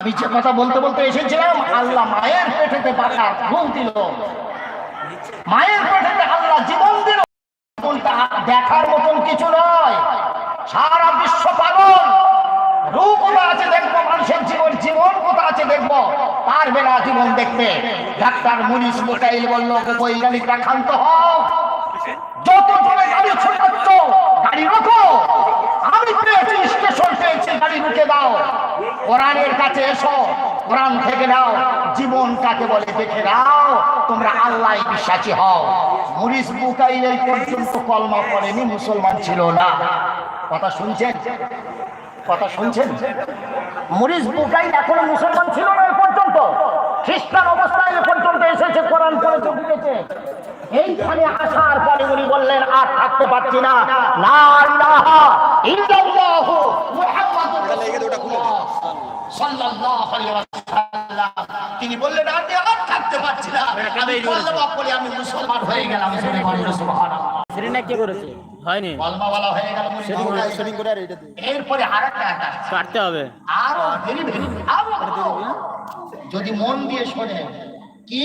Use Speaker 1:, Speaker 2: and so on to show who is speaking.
Speaker 1: আমি যে কথা বলতে বলতে এসেছিলাম, আল্লাহ মায়ের পেটেতে পাকা ঘুম দিল। মায়ের পেটেতে আল্লাহ জীবন দিল। দেখার মতন কিছু নয়। সারা বিশ্ব পাগল। রূপ কোথা আছে দেখব? মানুষের জীবন জীবন কোথা আছে দেখব? পারবে না জীবন দেখতে। ডাক্তার মুনিশ মোটাইল বলল, বৈজ্ঞানিকরা ক্ষান্ত হও। কোরআনের কাছে এসো, কোরআন থেকে নাও জীবন কাকে বলে দেখে নাও, তোমরা আল্লাহ বিশ্বাসী হও। মুরিস বুকাইল এই পর্যন্ত কলমা পড়েনি, মুসলমান ছিল না। কথা শুনছেন? কথা শুনছেন? মরিস বুকাইল এখনও মুসলমান ছিল না এ পর্যন্ত। খ্রিস্টান অবস্থায় এ পর্যন্ত এসেছে, কোরআন পড়েছে ঢুকেছে এইখানে আসার পরে উনি বললেন, আর থাকতে পারছি না। ইল্লাল্লাহু তিনি বললেন আমি আর থাকতে পারছি না। আমি পড়ে আমি মুসলমান হয়ে গেলাম।
Speaker 2: সেটা কে করেছে? হয়নি।
Speaker 1: কলমাওয়ালা হয়ে গেল মুরিদ বুকাইল। এরপরে আরেকটা আয়াত
Speaker 2: কাটতে হবে।
Speaker 1: আরও ভেরি ভেরি আরও যদি মন দিয়ে শোনে কি